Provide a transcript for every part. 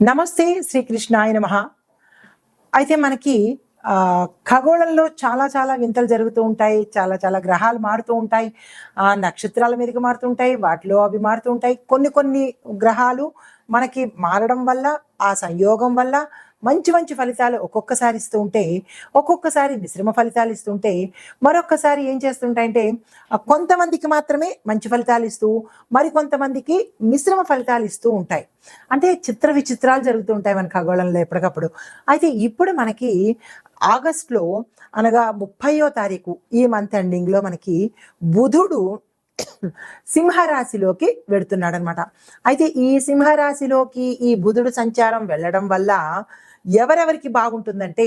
నమస్తే శ్రీకృష్ణాయ నమ. అయితే మనకి ఆ, ఖగోళంలో చాలా చాలా వింతలు జరుగుతూ ఉంటాయి చాలా చాలా గ్రహాలు మారుతూ ఉంటాయి ఆ, నక్షత్రాల మీదకి మారుతూ ఉంటాయి వాటిలో అవి మారుతూ ఉంటాయి. కొన్ని కొన్ని గ్రహాలు మనకి మారడం వల్ల ఆ సంయోగం వల్ల మంచి మంచి ఫలితాలు ఒక్కొక్కసారి ఇస్తూ ఉంటే ఒక్కొక్కసారి మిశ్రమ ఫలితాలు ఇస్తుంటే మరొక్కసారి ఏం చేస్తుంటాయంటే కొంతమందికి మాత్రమే మంచి ఫలితాలు ఇస్తూ మరి కొంతమందికి మిశ్రమ ఫలితాలు ఇస్తూ ఉంటాయి. అంటే చిత్ర విచిత్రాలు జరుగుతూ ఉంటాయి మన ఖగోళంలో ఎప్పటికప్పుడు. అయితే ఇప్పుడు మనకి ఆగస్ట్లో అనగా ముప్పయో తారీఖు ఈ మంత్ ఎండింగ్లో మనకి బుధుడు సింహరాశిలోకి వెడుతున్నాడు అనమాట అయితే ఈ సింహరాశిలోకి ఈ బుధుడు సంచారం వెళ్ళడం వల్ల ఎవరెవరికి బాగుంటుందంటే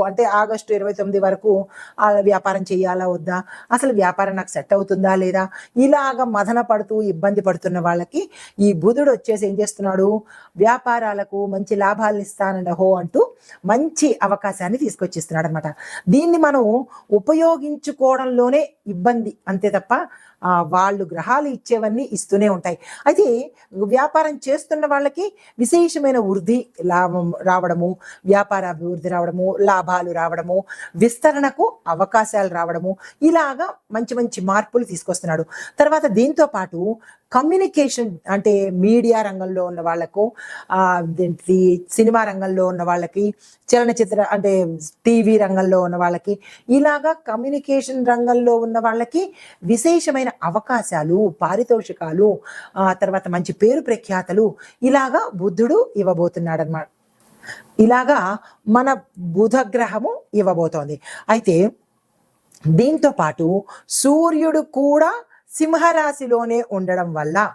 అంటే ఆగస్టు ఇరవై తొమ్మిది వరకు ఆ వ్యాపారం చేయాలా వద్దా? అసలు వ్యాపారం నాకు సెట్ అవుతుందా లేదా? ఇలాగ మదన పడుతూ ఇబ్బంది పడుతున్న వాళ్ళకి ఈ బుధుడు వచ్చేసి ఏం చేస్తున్నాడు? వ్యాపారాలకు మంచి లాభాలు ఇస్తానండి హో అంటూ మంచి అవకాశాన్ని తీసుకొచ్చిస్తున్నాడు అనమాట దీన్ని మనం ఉపయోగించుకోవడంలోనే ఇబ్బంది అంతే తప్ప వాళ్ళు గ్రహాలు ఇచ్చేవన్నీ ఇస్తూనే ఉంటాయి. అయితే వ్యాపారం చేస్తున్న వాళ్ళకి విశేషమైన వృద్ధి లాభం రావడము వ్యాపార అభివృద్ధి రావడము లాభాలు రావడము విస్తరణకు అవకాశాలు రావడము ఇలాగా మంచి మంచి మార్పులు తీసుకొస్తున్నాడు. తర్వాత దీంతో పాటు కమ్యూనికేషన్ అంటే మీడియా రంగంలో ఉన్న వాళ్ళకు సినిమా రంగంలో ఉన్న వాళ్ళకి చలనచిత్ర అంటే టీవీ రంగంలో ఉన్న వాళ్ళకి ఇలాగా కమ్యూనికేషన్ రంగంలో ఉన్న వాళ్ళకి విశేషమైన అవకాశాలు పారితోషికాలు ఆ తర్వాత మంచి పేరు ప్రఖ్యాతలు ఇలాగా బుద్ధుడు ఇవ్వబోతున్నాడు అనమాట ఇలాగా మన బుధగ్రహము ఇవ్వబోతోంది. అయితే దీంతో పాటు సూర్యుడు కూడా సింహరాశిలోనే ఉండడం వల్ల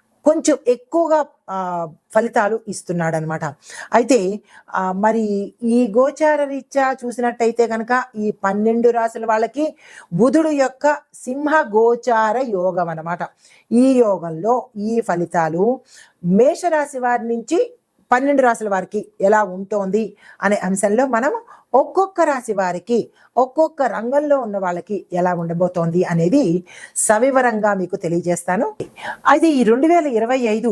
కొంచెం ఎక్కువగా ఫలితాలు ఇస్తున్నాడు అనమాట అయితే మరి ఈ గోచార రీత్యా చూసినట్టయితే కనుక ఈ పన్నెండు రాశుల వాళ్ళకి బుధుడు యొక్క సింహ గోచార యోగం అనమాట ఈ యోగంలో ఈ ఫలితాలు మేషరాశి వారి నుంచి పన్నెండు రాశుల వారికి ఎలా ఉంటోంది అనే అంశంలో మనం ఒక్కొక్క రాశి వారికి ఒక్కొక్క రంగంలో ఉన్న వాళ్ళకి ఎలా ఉండబోతోంది అనేది సవివరంగా మీకు తెలియజేస్తాను. అయితే ఈ రెండు వేల ఇరవై ఐదు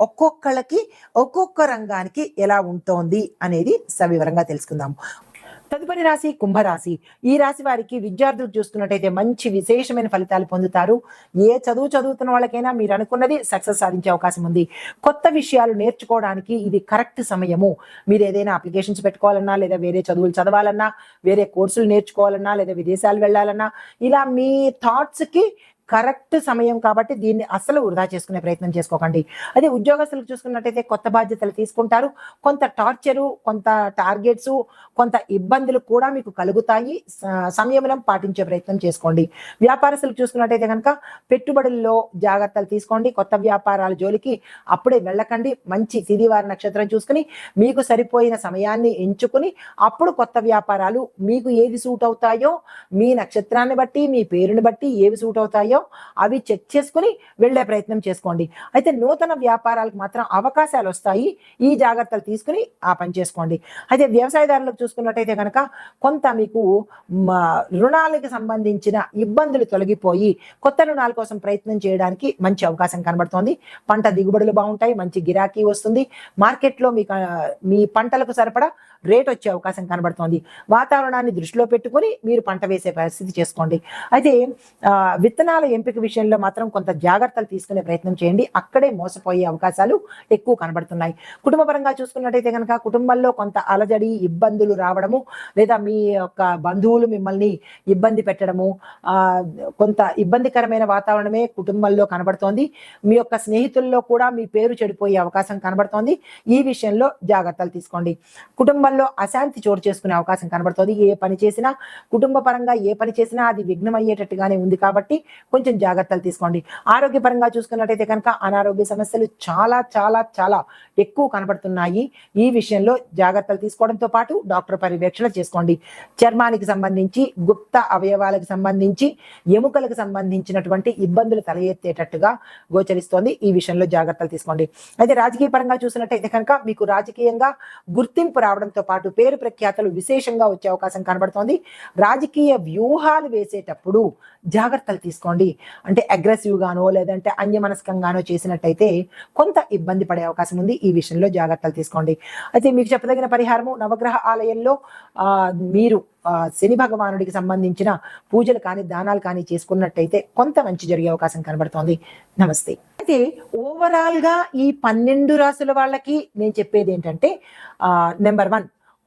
ఒక్కొక్కళ్ళకి ఒక్కొక్క రంగానికి ఎలా ఉంటోంది అనేది సవివరంగా తెలుసుకుందాం. తదుపరి రాశి కుంభరాశి. ఈ రాశి వారికి విద్యార్థులు చూసుకున్నట్టయితే మంచి విశేషమైన ఫలితాలు పొందుతారు. ఏ చదువు చదువుతున్న వాళ్ళకైనా మీరు అనుకున్నది సక్సెస్ సాధించే అవకాశం ఉంది. కొత్త విషయాలు నేర్చుకోవడానికి ఇది కరెక్ట్ సమయము. మీరు ఏదైనా అప్లికేషన్స్ పెట్టుకోవాలన్నా లేదా వేరే చదువులు చదవాలన్నా వేరే కోర్సులు నేర్చుకోవాలన్నా లేదా విదేశాలు వెళ్ళాలన్నా ఇలా మీ థాట్స్కి కరెక్ట్ సమయం కాబట్టి దీన్ని అసలు వృధా చేసుకునే ప్రయత్నం చేసుకోకండి. అదే ఉద్యోగస్తులకు చూసుకున్నట్టయితే కొత్త బాధ్యతలు తీసుకుంటారు. కొంత టార్చరు కొంత టార్గెట్స్ కొంత ఇబ్బందులు కూడా మీకు కలుగుతాయి. సంయమనం పాటించే ప్రయత్నం చేసుకోండి. వ్యాపారస్తులకు చూసుకున్నట్టయితే కనుక పెట్టుబడుల్లో జాగ్రత్తలు తీసుకోండి. కొత్త వ్యాపారాల జోలికి అప్పుడే వెళ్ళకండి. మంచి తిదివారి నక్షత్రం చూసుకుని మీకు సరిపోయిన సమయాన్ని ఎంచుకుని అప్పుడు కొత్త వ్యాపారాలు మీకు ఏది సూట్ అవుతాయో మీ నక్షత్రాన్ని బట్టి మీ పేరుని బట్టి ఏవి సూట్ అవుతాయో అవి చెక్ చేసుకుని వెళ్ళే ప్రయత్నం చేసుకోండి. అయితే నూతన వ్యాపారాలకు మాత్రం అవకాశాలు వస్తాయి. ఈ జాగ్రత్తలు తీసుకుని ఆ పని చేసుకోండి. అయితే వ్యవసాయదారులకు చూసుకున్నట్టయితే కనుక కొంత మీకు రుణాలకి రుణాలకు సంబంధించిన ఇబ్బందులు తొలగిపోయి కొత్త రుణాల కోసం ప్రయత్నం చేయడానికి మంచి అవకాశం కనబడుతోంది. పంట దిగుబడులు బాగుంటాయి. మంచి గిరాకీ వస్తుంది. మార్కెట్లో మీకు మీ పంటలకు సరిపడా రేట్ వచ్చే అవకాశం కనబడుతోంది. వాతావరణాన్ని దృష్టిలో పెట్టుకొని మీరు పంట వేసే పరిస్థితి చేసుకోండి. అయితే విత్తనాలు విత్తనాల ఎంపిక విషయంలో మాత్రం కొంత జాగ్రత్తలు తీసుకునే ప్రయత్నం చేయండి. అక్కడే మోసపోయే అవకాశాలు ఎక్కువ కనబడుతున్నాయి. కుటుంబపరంగా చూసుకున్నట్టయితే కనుక కుటుంబంలో కొంత అలజడి ఇబ్బందులు రావడము లేదా మీ యొక్క బంధువులు మిమ్మల్ని ఇబ్బంది పెట్టడము కొంత ఇబ్బందికరమైన వాతావరణమే కుటుంబంలో కనబడుతోంది. మీ యొక్క స్నేహితుల్లో కూడా మీ పేరు చెడిపోయే అవకాశం కనబడుతోంది. ఈ విషయంలో జాగ్రత్తలు తీసుకోండి. కుటుంబంలో అశాంతి చోటు చేసుకునే అవకాశం కనబడుతోంది. ఏ పని చేసినా కుటుంబ పరంగా ఏ పని చేసినా అది విఘ్నం అయ్యేటట్టుగానే ఉంది కాబట్టి కొంచెం జాగ్రత్తలు తీసుకోండి. ఆరోగ్యపరంగా చూసుకున్నట్టయితే కనుక అనారోగ్య సమస్యలు చాలా చాలా చాలా ఎక్కువ కనబడుతున్నాయి. ఈ విషయంలో జాగ్రత్తలు తీసుకోవడంతో పాటు డాక్టర్ పర్యవేక్షణ చేసుకోండి. చర్మానికి సంబంధించి గుప్త అవయవాలకు సంబంధించి ఎముకలకు సంబంధించినటువంటి ఇబ్బందులు తల ఎత్తేటట్టుగా గోచరిస్తోంది. ఈ విషయంలో జాగ్రత్తలు తీసుకోండి. అయితే రాజకీయ పరంగా చూసినట్టయితే కనుక మీకు రాజకీయంగా గుర్తింపు రావడంతో పాటు పేరు ప్రఖ్యాతలు విశేషంగా వచ్చే అవకాశం కనబడుతోంది. రాజకీయ వ్యూహాలు వేసేటప్పుడు జాగ్రత్తలు తీసుకోండి. అంటే అగ్రెసివ్ గానో లేదంటే అన్యమనస్కంగానో చేసినట్టయితే కొంత ఇబ్బంది పడే అవకాశం ఉంది. ఈ విషయంలో జాగ్రత్తలు తీసుకోండి. అయితే మీకు చెప్పదగిన పరిహారము నవగ్రహ ఆలయంలో మీరు శని భగవానుడికి సంబంధించిన పూజలు కానీ దానాలు కానీ చేసుకున్నట్టయితే కొంత మంచి జరిగే అవకాశం కనబడుతోంది. నమస్తే. అయితే ఓవరాల్గా ఈ పన్నెండు రాసుల వాళ్ళకి నేను చెప్పేది ఏంటంటే నెంబర్ వన్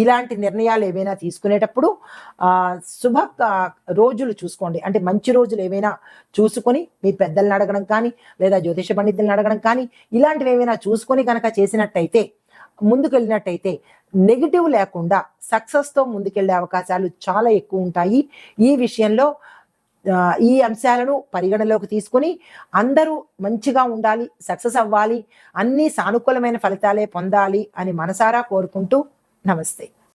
ఇలాంటి నిర్ణయాలు ఏవైనా తీసుకునేటప్పుడు శుభ రోజులు చూసుకోండి. అంటే మంచి రోజులు ఏవైనా చూసుకొని మీ పెద్దల్ని అడగడం కానీ లేదా జ్యోతిష పండితులను అడగడం కానీ ఇలాంటివి ఏవైనా చూసుకొని కనుక చేసినట్టయితే ముందుకెళ్ళినట్టయితే నెగిటివ్ లేకుండా సక్సెస్తో ముందుకెళ్ళే అవకాశాలు చాలా ఎక్కువ ఉంటాయి. ఈ విషయంలో ఈ అంశాలను పరిగణలోకి తీసుకొని అందరూ మంచిగా ఉండాలి సక్సెస్ అవ్వాలి అన్ని సానుకూలమైన ఫలితాలే పొందాలి అని మనసారా కోరుకుంటూ నమస్తే.